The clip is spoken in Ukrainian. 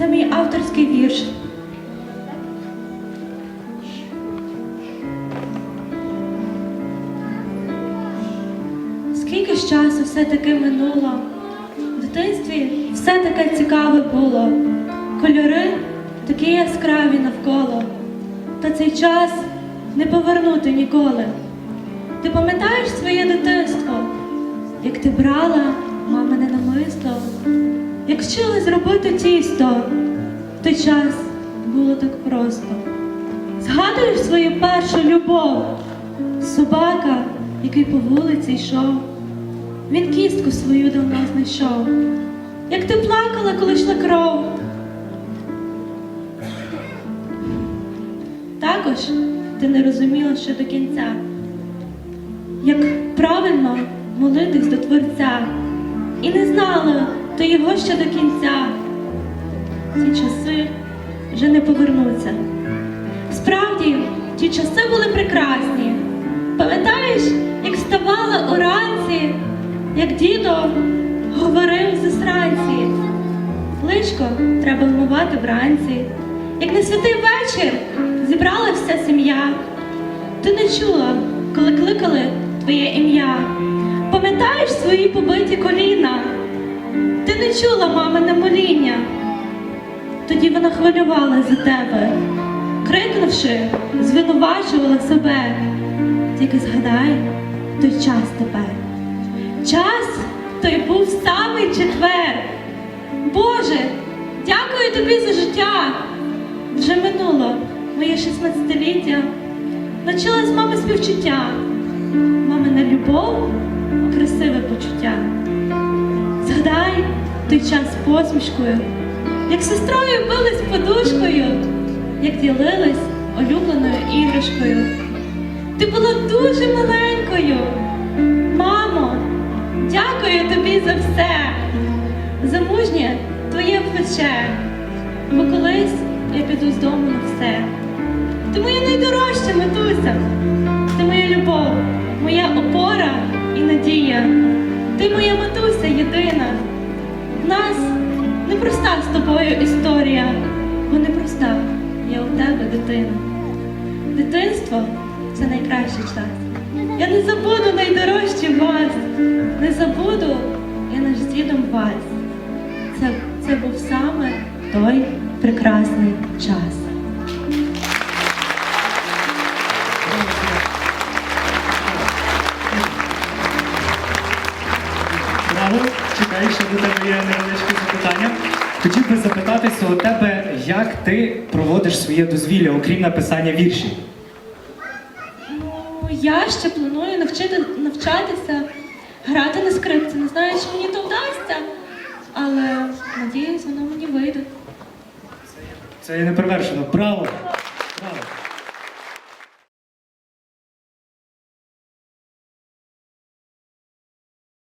Це мій авторський вірш. Скільки ж часу все-таки минуло, в дитинстві все таке цікаве було, кольори такі яскраві навколо, та цей час не повернути ніколи. Ти пам'ятаєш своє дитинство, як ти брала мамине намисто, як вчили зробити тісто, в той час було так просто. Згадуєш свою першу любов, собака, який по вулиці йшов. Він кістку свою давно знайшов. Як ти плакала, коли йшла кров. Також ти не розуміла ще до кінця, як правильно молитись до Творця, і не знала ти його ще до кінця. Ці часи вже не повернуться. Справді, ті часи були прекрасні. Пам'ятаєш, як вставала уранці, як дідо говорив засранці. Личко треба вмивати вранці. Як на святий вечір зібрала вся сім'я. Ти не чула, коли кликали твоє ім'я. Пам'ятаєш свої побиті коліна? Не чула мамине моління. Тоді вона хвилювала за тебе, крикнувши, звинувачувала себе. Тільки згадай той час тепер. Час той був самий четвер. Боже, дякую тобі за життя. Вже минуло моє 16-ліття. Навчила з мами співчуття. Той час посмішкою, як сестрою бились подушкою, як ділились улюбленою іграшкою. Ти була дуже маленькою. Мамо, дякую тобі за все, за мужнє твоє плече, бо колись я піду з дому на все. Ти моя найдорожча матуся, ти моя любов, моя опора і надія. Ти моя матуся єдина. Нас непроста з тобою історія, бо непроста я у тебе дитина. Дитинство це найкращий час. Я не забуду найдорожчі вас, не забуду я наш дідом вас. Це, це був саме той прекрасний час. Чекай, ще до тебе є невеличке запитання. Хотів би запитатися у тебе, як ти проводиш своє дозвілля, окрім написання віршів? Ну, я ще планую навчити, навчатися грати на скрипці. Не знаю, чи мені то вдасться, але надіюсь, воно мені вийде. Це є неперевершено. Браво!